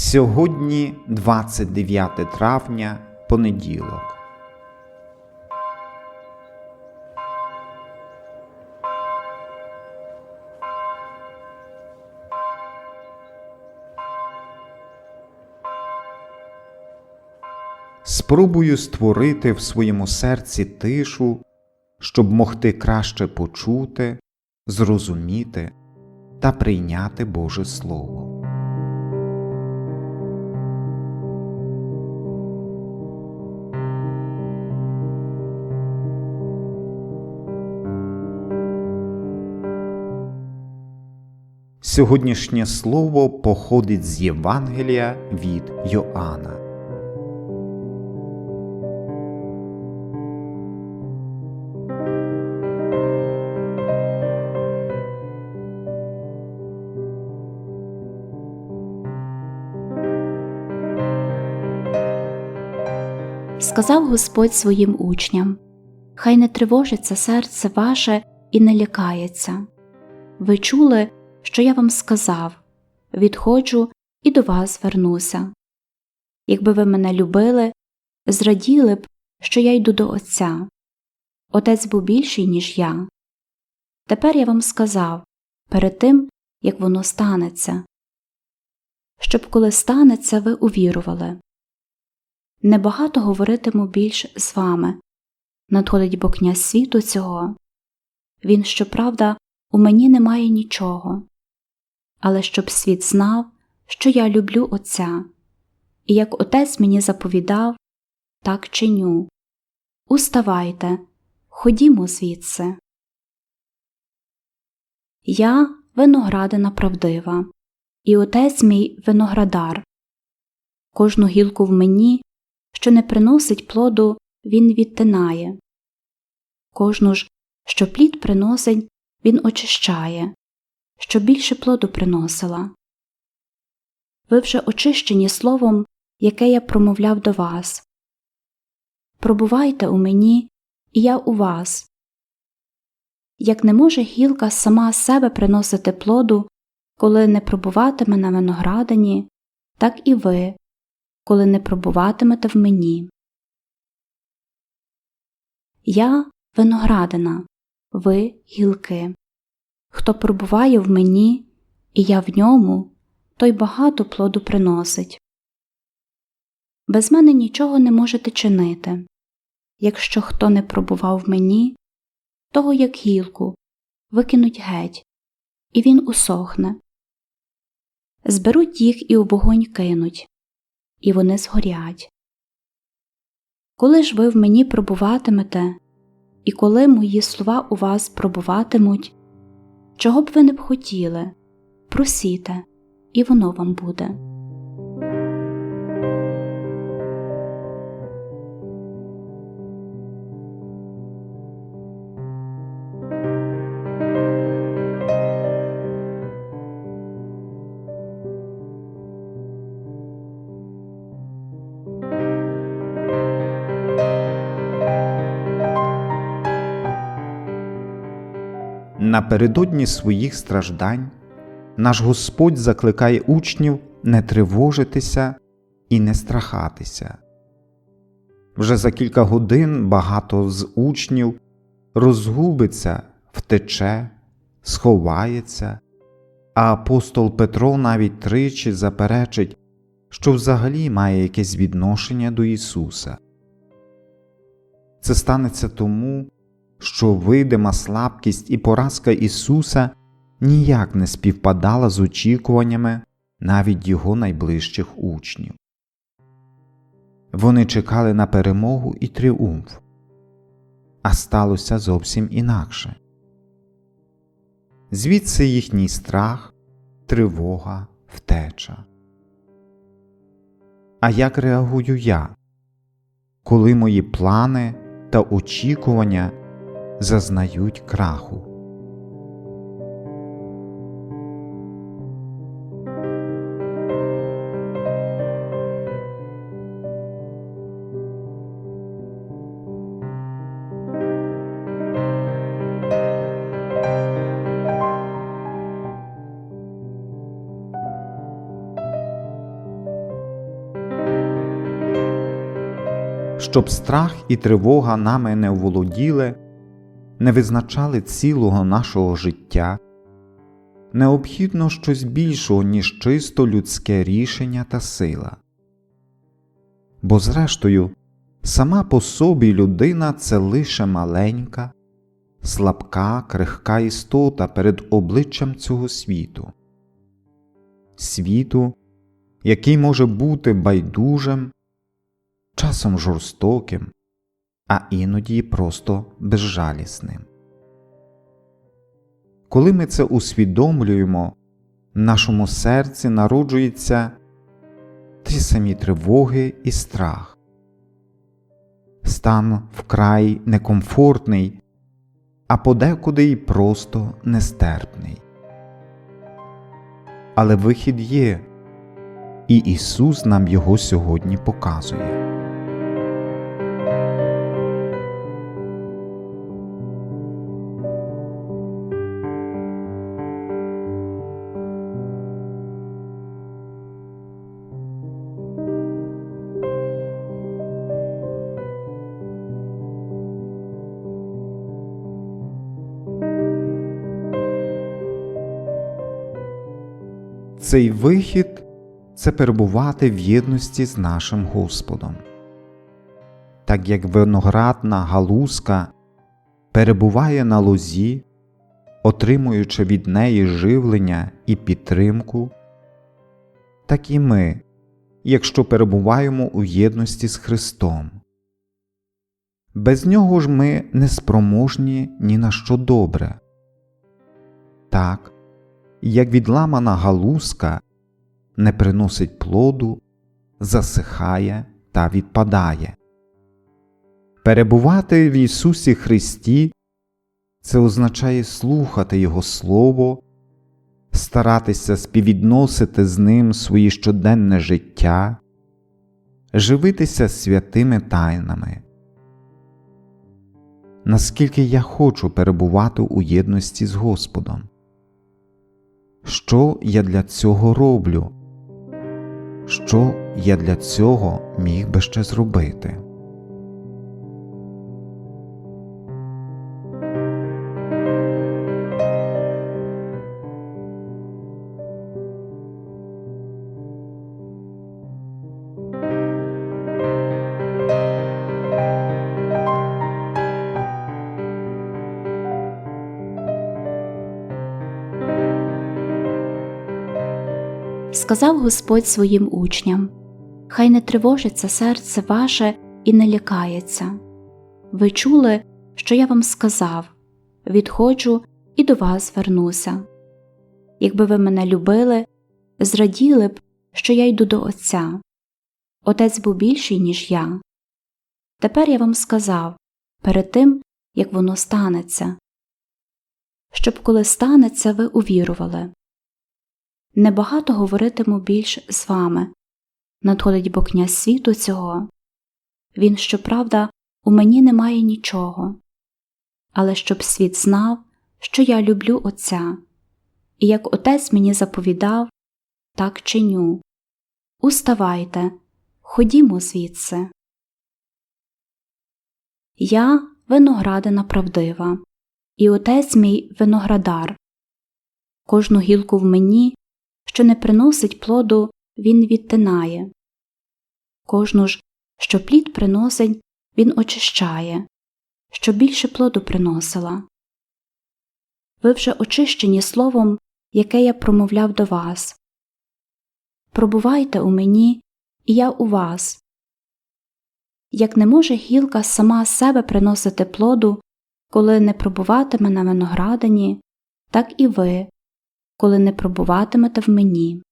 Сьогодні 29 травня, понеділок. Спробую створити в своєму серці тишу, щоб могти краще почути, зрозуміти та прийняти Боже Слово. Сьогоднішнє слово походить з Євангелія від Йоанна. Сказав Господь своїм учням Хай не тривожиться серце ваше і не лякається. Ви чули, що я вам сказав відходжу і до вас вернуся. Якби ви мене любили, зраділи б, що я йду до Отця. Отець був більший, ніж я. Тепер я вам сказав перед тим, як воно станеться, щоб коли станеться, ви увірували. Небагато говоритиму більш з вами. Надходить бо князь світу цього. Він, щоправда, у мені немає нічого, але щоб світ знав, що я люблю Отця, і як Отець мені заповідав, так чиню. Уставайте, ходімо звідси. Я виноградина правдива, і отець мій виноградар. Кожну гілку в мені що не приносить плоду, він відтинає. Кожну ж, що плід приносить, він очищає, щоб більше плоду приносила. Ви вже очищені словом, яке я промовляв до вас. Пробувайте у мені, і я у вас. Як не може гілка сама себе приносити плоду, коли не пробуватиме на виноградині, так і ви, коли не пробуватимете в мені. Я виноградина, ви гілки. Хто пробуває в мені, і я в ньому, той багато плоду приносить. Без мене нічого не можете чинити. Якщо хто не пробував в мені, того як гілку, викинуть геть, і він усохне. Зберуть їх і у вогонь кинуть і вони згорять. Коли ж ви в мені пробуватимете, і коли мої слова у вас пробуватимуть, чого б ви не б хотіли, просіте, і воно вам буде. Напередодні своїх страждань наш Господь закликає учнів не тривожитися і не страхатися. Вже за кілька годин багато з учнів розгубиться, втече, сховається, а апостол Петро навіть тричі заперечить, що взагалі має якесь відношення до Ісуса. Це станеться тому що видима слабкість і поразка Ісуса ніяк не співпадала з очікуваннями навіть Його найближчих учнів. Вони чекали на перемогу і тріумф, а сталося зовсім інакше. Звідси їхній страх, тривога, втеча. А як реагую я, коли мої плани та очікування зазнають краху. Щоб страх і тривога нами не оволоділи, не визначали цілого нашого життя, необхідно щось більшого, ніж чисто людське рішення та сила. Бо, зрештою, сама по собі людина це лише маленька, слабка, крихка істота перед обличчям цього світу, світу, який може бути байдужим, часом жорстоким, а іноді просто безжалісним. Коли ми це усвідомлюємо, в нашому серці народжуються ті самі тривоги і страх. Стан вкрай некомфортний, а подекуди й просто нестерпний. Але вихід є, і Ісус нам його сьогодні показує. Цей вихід це перебувати в єдності з нашим Господом. Так як виноградна галузка перебуває на лозі, отримуючи від неї живлення і підтримку, так і ми, якщо перебуваємо у єдності з Христом. Без нього ж ми не спроможні ні на що добре. Так, як відламана галузка не приносить плоду, засихає та відпадає. Перебувати в Ісусі Христі це означає слухати Його Слово, старатися співвідносити з Ним своє щоденне життя, живитися святими тайнами. Наскільки я хочу перебувати у єдності з Господом? Що я для цього роблю? Що я для цього міг би ще зробити? Сказав Господь своїм учням Хай не тривожиться серце ваше і не лякається. Ви чули, що я вам сказав відходжу і до вас вернуся. Якби ви мене любили, зраділи б, що я йду до Отця. Отець був більший, ніж я. Тепер я вам сказав перед тим, як воно станеться, щоб коли станеться, ви увірували. Небагато говоритиму більш з вами. Надходить бо князь світу цього. Він, щоправда, у мені немає нічого, але щоб світ знав, що я люблю Отця, і як Отець мені заповідав, так чиню. Уставайте, ходімо звідси. Я виноградина правдива, і отець мій виноградар. Кожну гілку в мені що не приносить плоду, він відтинає. Кожну ж, що плід приносить, він очищає, щоб більше плоду приносила. Ви вже очищені словом, яке я промовляв до вас. Пробувайте у мені, і я у вас. Як не може гілка сама себе приносити плоду, коли не пробуватиме на виноградині, так і ви, коли не пробуватимете в мені.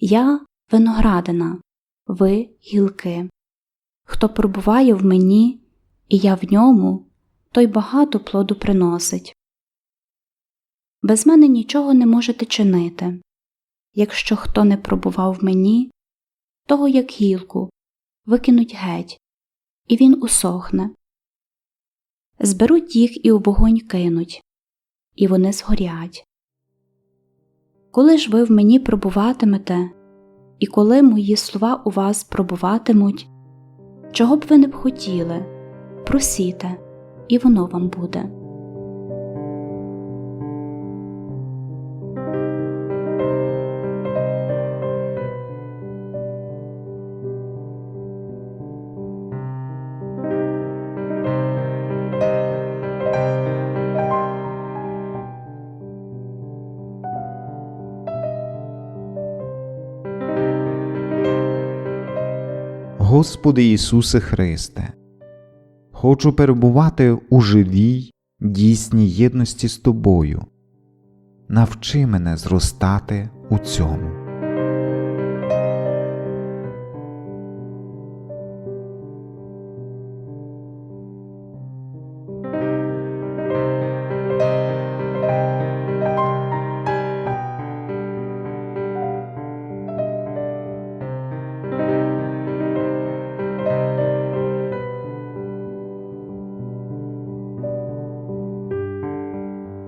Я виноградина, ви гілки. Хто пробуває в мені, і я в ньому, той багато плоду приносить. Без мене нічого не можете чинити. Якщо хто не пробував в мені, того як гілку, викинуть геть, і він усохне. Зберуть їх і у вогонь кинуть і вони згорять. Коли ж ви в мені пробуватимете, і коли мої слова у вас пробуватимуть, чого б ви не б хотіли, просіте, і воно вам буде. Господи Ісусе Христе, хочу перебувати у живій, дійсній єдності з Тобою. Навчи мене зростати у цьому.